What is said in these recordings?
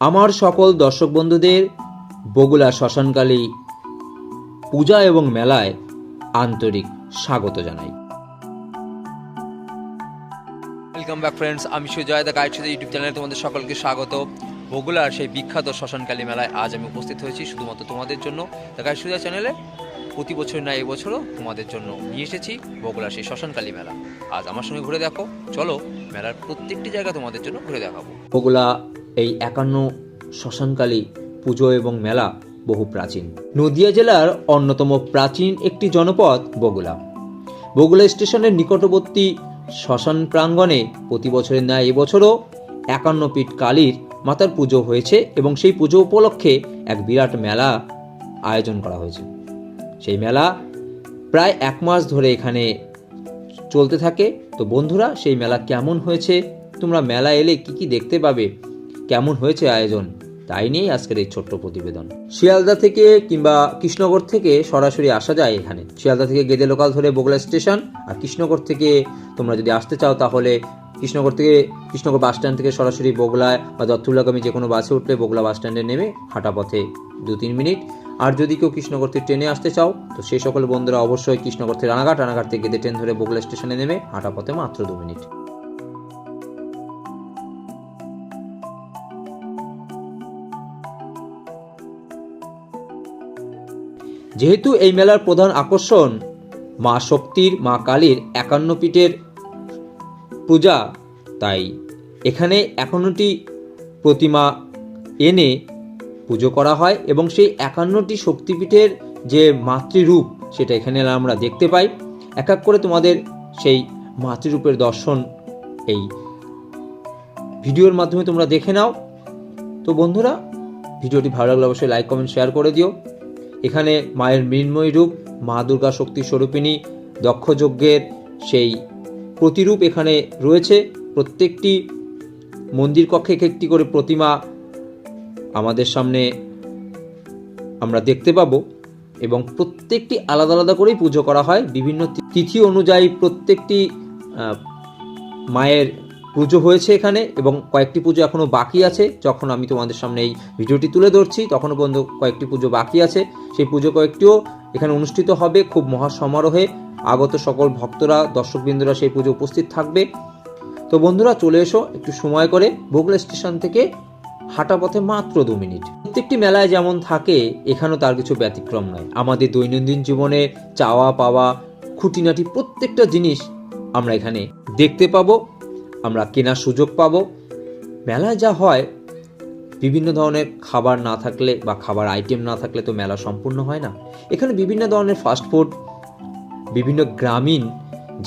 আমার সকল দর্শক বন্ধুদের বগুলা শ্মশানকালী পূজা এবং মেলায় আন্তরিক স্বাগত জানাই। ওয়েলকাম ব্যাক ফ্রেন্ডস আমি Sujoy the guide Sujoy YouTube চ্যানেলে তোমাদের সকলকে স্বাগত। বগুলার সেই বিখ্যাত শ্মশানকালী মেলায় আজ আমি উপস্থিত হয়েছি শুধুমাত্র তোমাদের জন্য। দ্য গাইড সুজয় চ্যানেলে প্রতি বছর না এবছরও তোমাদের জন্য নিয়ে এসেছি বগুলার সেই শ্মশানকালী মেলা। আজ আমার সঙ্গে ঘুরে দেখো। চলো মেলার প্রত্যেকটি জায়গা তোমাদের জন্য ঘুরে দেখাবো। বগুলা এই একান্ন শ্মশানকালী পুজো এবং মেলা বহু প্রাচীন। নদিয়া জেলার অন্যতম প্রাচীন একটি জনপদ বগুলা। বগুলা স্টেশনের নিকটবর্তী শ্মশান প্রাঙ্গণে প্রতি বছরের ন্যায় এবছরও একান্ন পিঠ কালীর মাতার পুজো হয়েছে এবং সেই পুজো উপলক্ষে এক বিরাট মেলা আয়োজন করা হয়েছে। সেই মেলা প্রায় এক মাস ধরে এখানে চলতে থাকে। তো বন্ধুরা, সেই মেলা কেমন হয়েছে? তোমরা মেলা এলে কি কি দেখতে পাবে? কেমন হয়েছে আয়োজন, তাই নিয়েই আজকের এই ছোট্ট প্রতিবেদন। শিয়ালদা থেকে কিংবা কৃষ্ণগর থেকে সরাসরি আসা যায় এখানে। শিয়ালদা থেকে গেদে লোকাল ধরে বগুড়া স্টেশন আর কৃষ্ণগর থেকে তোমরা যদি আসতে চাও তাহলে কৃষ্ণগর থেকে কৃষ্ণগর বাস স্ট্যান্ড থেকে সরাসরি বগুড়ায় বা দত্তুল্লাগামী যে কোনো বাসে উঠলে বগলা বাস স্ট্যান্ডে নেমে হাঁটা পথে দু তিন মিনিট। আর যদি কেউ কৃষ্ণগড় থেকে ট্রেনে আসতে চাও, তো সেই সকল বন্ধুরা অবশ্যই কৃষ্ণগড় থেকে রানাঘাট রানাঘাট থেকে গেদে ট্রেন ধরে বগুড়া স্টেশনে নেমে হাঁটা পথে মাত্র দু মিনিট। যেহেতু এই মেলার প্রধান আকর্ষণ মা শক্তির, মা কালীর একান্ন পীঠের পূজা, তাই এখানে একান্নটি প্রতিমা এনে পুজো করা হয় এবং সেই একান্নটি শক্তিপীঠের যে মাতৃরূপ, সেটা এখানে আমরা দেখতে পাই। এক এক করে তোমাদের সেই মাতৃরূপের দর্শন এই ভিডিওর মাধ্যমে তোমরা দেখে নাও। তো বন্ধুরা, ভিডিওটি ভালো লাগলে অবশ্যই লাইক কমেন্ট শেয়ার করে দিও। এখানে মায়ের মৃন্ময় রূপ, মা দুর্গা শক্তি স্বরূপিণী দক্ষযজ্ঞের সেই প্রতিরূপ এখানে রয়েছে। প্রত্যেকটি মন্দির কক্ষে এক একটি করে প্রতিমা আমাদের সামনে আমরা দেখতে পাবো এবং প্রত্যেকটি আলাদা আলাদা করেই পুজো করা হয়। বিভিন্ন তিথি অনুযায়ী প্রত্যেকটি মায়ের পুজো হয়েছে এখানে এবং কয়েকটি পুজো এখনও বাকি আছে। যখন আমি তোমাদের সামনে এই ভিডিওটি তুলে ধরছি, তখনও পর্যন্ত কয়েকটি পুজো বাকি আছে। সেই পুজো কয়েকটিও এখানে অনুষ্ঠিত হবে খুব মহা সমারোহে। আগত সকল ভক্তরা, দর্শকবৃন্দরা সেই পুজো উপস্থিত থাকবে। তো বন্ধুরা, চলে এসো একটু সময় করে বগুড়া স্টেশন থেকে। হাঁটা পথে মাত্র দু মিনিট। প্রত্যেকটি মেলায় যেমন থাকে, এখানেও তার কিছু ব্যতিক্রম নয়। আমাদের দৈনন্দিন জীবনে চাওয়া পাওয়া খুঁটিনাটি প্রত্যেকটা জিনিস আমরা এখানে দেখতে পাবো। আমরা কেনার সুযোগ পাবো। মেলায় যা হয়, বিভিন্ন ধরনের খাবার না থাকলে বা খাবার আইটেম না থাকলে তো মেলা সম্পূর্ণ হয় না। এখানে বিভিন্ন ধরনের ফাস্টফুড বিভিন্ন গ্রামীণ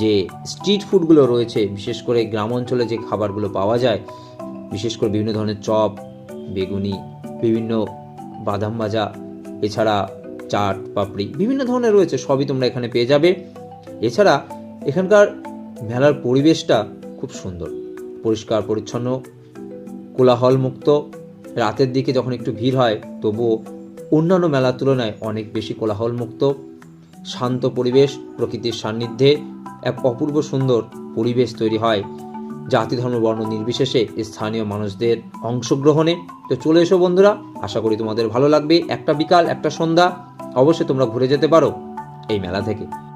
যে স্ট্রিট ফুডগুলো রয়েছে, বিশেষ করে গ্রাম অঞ্চলে যে খাবারগুলো পাওয়া যায়, বিশেষ করে বিভিন্ন ধরনের চপ, বেগুনি, বিভিন্ন বাদাম ভাজা, এছাড়া চাট, পাপড়ি, বিভিন্ন ধরনের রয়েছে, সবই তোমরা এখানে পেয়ে যাবে। এছাড়া এখানকার মেলার পরিবেশটা খুব সুন্দর। পরিষ্কার, পরিচ্ছন্ন কোলাহল মুক্ত রাতের দিকে যখন একটু ভিড় হয়, তবুও অন্যান্য মেলার তুলনায় অনেক বেশি কোলাহল মুক্ত শান্ত পরিবেশ, প্রকৃতির সান্নিধ্যে এক অপূর্ব সুন্দর পরিবেশ তৈরি হয়। জাতি, ধর্ম, বর্ণ নির্বিশেষে স্থানীয় মানুষদের অংশগ্রহণে। তো চলে এসো বন্ধুরা, আশা করি তোমাদের ভালো লাগবে। একটা বিকাল, একটা সন্ধ্যা, অবশ্যই তোমরা ঘুরে যেতে পারো এই মেলা থেকে।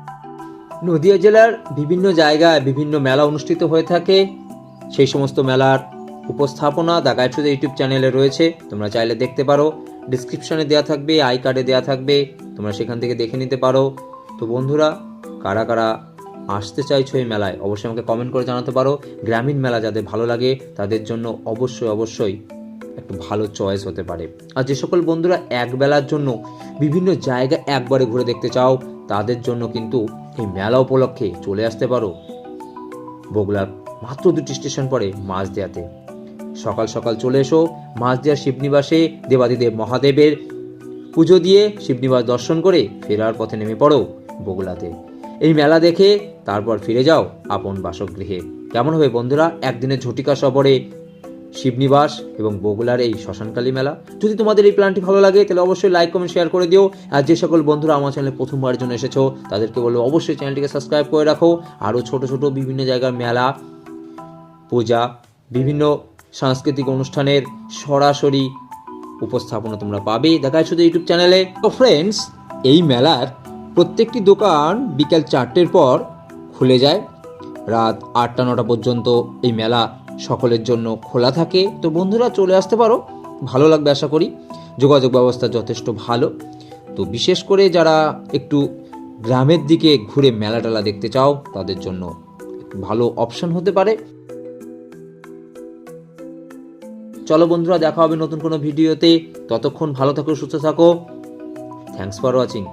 নদিয়া জেলার বিভিন্ন জায়গায় বিভিন্ন মেলা অনুষ্ঠিত হয়ে থাকে। সেই সমস্ত মেলার উপস্থাপনা দ্য গাইড দ্য ইউটিউব চ্যানেলে রয়েছে। তোমরা চাইলে দেখতে পারো। ডিসক্রিপশনে দেওয়া থাকবে, আই কার্ডে দেওয়া থাকবে। তোমরা সেখান থেকে দেখে নিতে পারো। তো বন্ধুরা, কারা কারা আসতে চাইছো এই মেলায়, অবশ্যই আমাকে কমেন্ট করে জানাতে পারো। গ্রামীণ মেলা যাদের ভালো লাগে, তাদের জন্য অবশ্যই অবশ্যই একটু ভালো চয়েস হতে পারে। আর যে সকল বন্ধুরা এক বেলার জন্য বিভিন্ন জায়গা একবারে ঘুরে দেখতে চাও তাদের জন্য কিন্তু এই মেলা উপলক্ষে চলে আসতে পারো। বগুলার মাত্র দুটি স্টেশন পরে মাঝদিয়াতে। সকাল সকাল চলে এসো মাঝদিয়ার শিবনিবাসে দেবাদিদেব মহাদেবের পুজো দিয়ে শিবনিবাস দর্শন করে ফেরার পথে নেমে পড়ো বগুলাতে এই মেলা দেখে তারপর ফিরে যাও আপন বাসগৃহে। কেমন হবে বন্ধুরা? একদিনের ঝটিকা সফরে শিবনিবাস এবং বগুলার এই শ্মশানকালী মেলা। যদি তোমাদের এই প্ল্যানটি ভালো লাগে, তাহলে অবশ্যই লাইক কমেন্ট শেয়ার করে দিও। আর যে সকল বন্ধুরা আমার চ্যানেলে প্রথমবারের জন্য এসেছ, তাদেরকে বলব অবশ্যই চ্যানেলটিকে সাবস্ক্রাইব করে রাখো। আরও ছোট ছোট বিভিন্ন জায়গার মেলা, পূজা, বিভিন্ন সাংস্কৃতিক অনুষ্ঠানের সরাসরি উপস্থাপনা তোমরা পাবে। দেখায় শুধু ইউটিউব চ্যানেলে তো ফ্রেন্ডস এই মেলার প্রত্যেকটি দোকান বিকেল চারটের পর খুলে যায়। রাত আটটা, নটা পর্যন্ত এই মেলা সকলের জন্য খোলা থাকে। তো বন্ধুরা, চলে আসতে পারো। ভালো লাগবে আশা করি। যোগাযোগ ব্যবস্থা যথেষ্ট ভালো। তো বিশেষ করে যারা একটু গ্রামের দিকে ঘুরে মেলা টেলা দেখতে চাও, তাদের জন্য ভালো অপশন হতে পারে। চলো বন্ধুরা, দেখা হবে নতুন কোনো ভিডিওতে। ততক্ষণ ভালো থাকো, সুস্থ থাকো। Thanks for watching